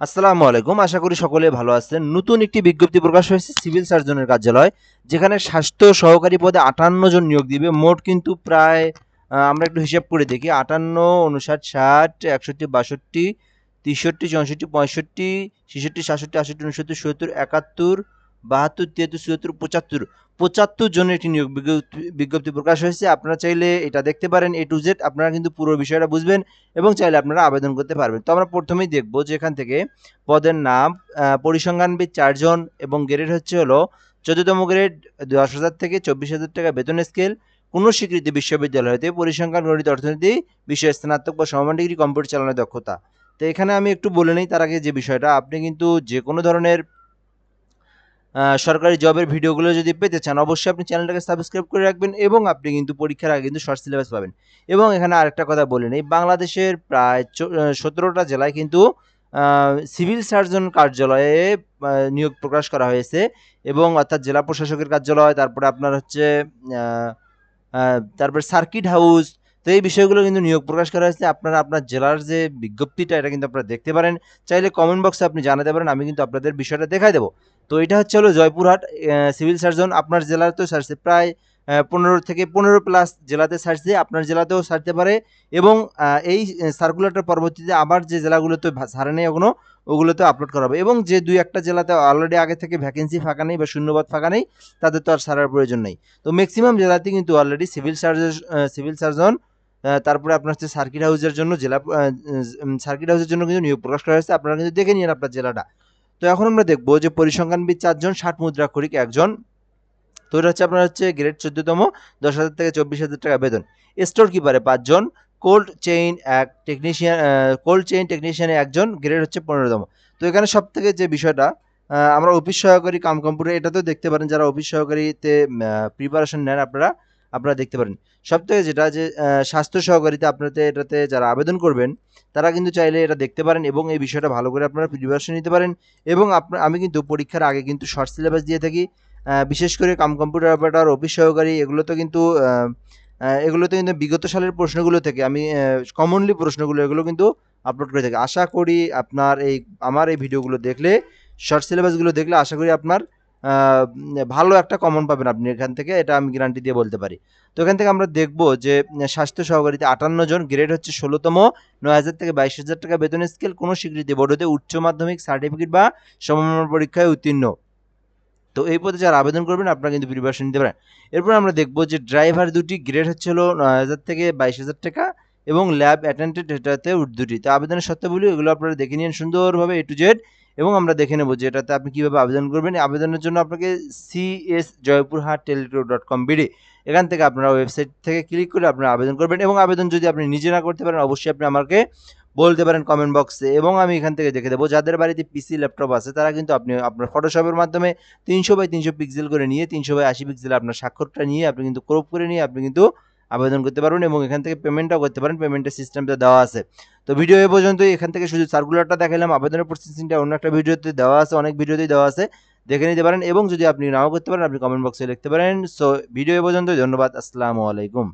আসসালামু আলাইকুম। আশা করি সকলে ভালো আছেন। নতুন একটি বিজ্ঞপ্তি প্রকাশ হয়েছে সিভিল সার্জনের কার্যালয়, যেখানে স্বাস্থ্য সহকারী পদে আটান্ন জন নিয়োগ দিবে। মোট কিন্তু প্রায় আমরা একটু হিসাব করে দেখি, আটান্ন উনষাট, ষাট, একষট্টি, বাষট্টি, তেষট্টি, চৌষট্টি, পঁয়ষট্টি, ছেষট্টি, সাতষট্টি আষট্টি উনসত্তর, সত্তর, একাত্তর বাহাত্তর, তিয়াত্তর, চুয়াত্তর, পঁচাত্তর পঁচাত্তর জনের একটি নিয়োগ বিজ্ঞপ্তি- প্রকাশ হয়েছে। আপনারা চাইলে এটা দেখতে পারেন এ টু জেড আপনারা কিন্তু পুরো বিষয়টা বুঝবেন এবং চাইলে আপনারা আবেদন করতে পারবেন। তো আমরা প্রথমেই দেখব যে এখান থেকে পদের নাম পরিসংখ্যানবিদ চারজন এবং গ্রেড হচ্ছে হলো চোদ্দতম গ্রেড, দশ হাজার থেকে চব্বিশ হাজার টাকা বেতন স্কেল কোনো স্বীকৃতি বিশ্ববিদ্যালয় হতে পরিসংখ্যান, গণিত, অর্থনীতি, বিষয়ে স্নাতক বা সমান ডিগ্রি, কম্পিউটার চালানোর দক্ষতা। তো এখানে আমি একটু বলে নিই, তার আগে যে বিষয়টা, আপনি কিন্তু যে কোনো ধরনের সরকারি জবের ভিডিওগুলো যদি পেতে চান, অবশ্যই আপনি চ্যানেলটাকে সাবস্ক্রাইব করে রাখবেন এবং আপনি কিন্তু পরীক্ষার আগে কিন্তু শর্ট সিলেবাস পাবেন। এবং এখানে আরেকটা কথা বলে নেই, বাংলাদেশের প্রায় সতেরোটা জেলায় কিন্তু সিভিল সার্জন কার্যালয়ে নিয়োগ প্রকাশ করা হয়েছে এবং অর্থাৎ জেলা প্রশাসকের কার্যালয়, তারপরে আপনার হচ্ছে তারপরে সার্কিট হাউস তো এই বিষয়গুলো কিন্তু নিয়োগ প্রকাশ করা হয়েছে। আপনারা আপনার জেলার যে বিজ্ঞপ্তিটা, এটা কিন্তু আপনারা দেখতে পারেন। চাইলে কমেন্ট বক্সে আপনি জানাতে পারেন, আমি কিন্তু আপনাদের বিষয়টা দেখাই দেবো। তো এটা হচ্ছে হলো জয়পুরহাট সিভিল সার্জন আপনার জেলাতেও ছাড়ছে প্রায় পনেরো থেকে পনেরো প্লাস জেলাতে ছাড়ছে আপনার জেলাতেও সারতে পারে। এবং এই সার্কুলারটার পরবর্তীতে আবার যে জেলাগুলোতে ছাড়ে নেই এখনও, ওগুলোতে আপলোড করা হবে। এবং যে দুই একটা জেলাতে অলরেডি আগে থেকে ভ্যাকেন্সি ফাঁকা নেই বা শূন্যবাদ ফাঁকা নেই তাদের তো আর সারার প্রয়োজন নেই। তো ম্যাক্সিমাম জেলাতে কিন্তু already civil surgeon civil surgeon তারপরে আপনার হচ্ছে সার্কিট হাউসের জন্য জেলা সার্কিট হাউসের জন্য কিন্তু নিয়োগ প্রকাশ করা হয়েছে। আপনারা কিন্তু দেখে নিন আপনার জেলাটা। তো এখন আমরা দেখব যে পরিসংখ্যানবিদ চারজন, ষাট মুদ্রাক্ষরিক একজন। তো এটা হচ্ছে আপনার হচ্ছে গ্রেড চোদ্দতম, দশ হাজার থেকে চব্বিশ হাজার টাকা বেতন। স্টোর কিপারে পাঁচজন কোল্ড চেইন এক টেকনিশিয়ান কোল্ড চেইন টেকনিশিয়ানে একজন গ্রেড হচ্ছে পনেরোতম। তো এখানে সব থেকে যে বিষয়টা আমরা অফিস সহকারী কাম কম্পিউটার এটাতেও দেখতে পারেন যারা অফিস সহকারীতে প্রিপারেশন নেন আপনারা। আপনারা দেখতে পারেন। সব থেকে যেটা যে স্বাস্থ্য সহকারীতে আপনাদের এটাতে যারা আবেদন করবেন তারা কিন্তু চাইলে এটা দেখতে পারেন এবং এই বিষয়টা ভালো করে আপনারা প্রিপারেশন নিতে পারেন এবং আপনার আমি কিন্তু পরীক্ষার আগে কিন্তু শর্ট সিলেবাস দিয়ে থাকি বিশেষ করে কাম কম্পিউটার অপারেটর অফিস সহকারী এগুলো তো কিন্তু আহ, আহ, এগুলো তো কিন্তু বিগত সালের প্রশ্নগুলো থেকে আমি কমনলি প্রশ্নগুলো এগুলো কিন্তু আপলোড করে থাকি। আশা করি আপনার এই আমার এই ভিডিওগুলো দেখলে শর্ট সিলেবাসগুলো দেখলে আশা করি আপনার ভালো একটা কমন পাবেন আপনি এখান থেকে, এটা আমি গ্যারান্টি দিয়ে বলতে পারি। তো এখান থেকে আমরা দেখব যে স্বাস্থ্য সহকারীতে আটান্ন জন গ্রেড হচ্ছে ষোলোতম, নয় হাজার থেকে বাইশ হাজার টাকা বেতন স্কেল কোনো স্বীকৃতি বোর্ড হতে উচ্চ মাধ্যমিক সার্টিফিকেট বা সমমান পরীক্ষায় উত্তীর্ণ। তো এই পদে যারা আবেদন করবেন, আপনারা কিন্তু প্রিপারেশন নিতে পারেন। এরপর আমরা দেখব যে ড্রাইভার দুটি গ্রেড হচ্ছে হলো নয় হাজার থেকে বাইশ হাজার টাকা এবং ল্যাব অ্যাটেন্ডেন্ট এটাতে দুটি। তো আবেদনের শর্তাবলী, এগুলো আপনারা দেখে নিন সুন্দরভাবে এ টু জেড এবং আমরা দেখে নেব যে এটাতে আপনি কীভাবে আবেদন করবেন। আবেদনের জন্য আপনাকে C CS Joypurhat teletalk dot com BD এখান থেকে আপনারা ওয়েবসাইট থেকে ক্লিক করে আপনারা আবেদন করবেন এবং আবেদন যদি আপনি নিজে না করতে পারেন, অবশ্যই আপনি আমাকে বলতে পারেন কমেন্ট বক্সে এবং আমি এখান থেকে দেখে দেবো। যাদের বাড়িতে পিসি ল্যাপটপ আছে, তারা কিন্তু আপনি আপনার ফটোশপের মাধ্যমে তিনশো বাই তিনশো পিক্সেল করে নিয়ে, তিনশো বাই আশি পিক্সেল আপনার স্বাক্ষরটা নিয়ে আপনি কিন্তু ক্রপ করে নিয়ে আপনি কিন্তু আবেদন করতে পারবেন এবং এখান থেকে পেমেন্টটাও করতে পারেন। পেমেন্টের সিস্টেমটা দেওয়া আছে। তো ভিডিও এ পর্যন্ত এখান থেকে শুধু সার্কুলারটা দেখালাম আবেদনের প্রসেসিংটা অন্য একটা ভিডিওতে দেওয়া আছে, অনেক ভিডিওতেই দেওয়া আছে। দেখে নিতে পারেন এবং যদি আপনি নাও করতে পারেন, আপনি কমেন্ট বক্সে লিখতে পারেন। সো ভিডিও এ পর্যন্ত ধন্যবাদ, আসসালামু আলাইকুম।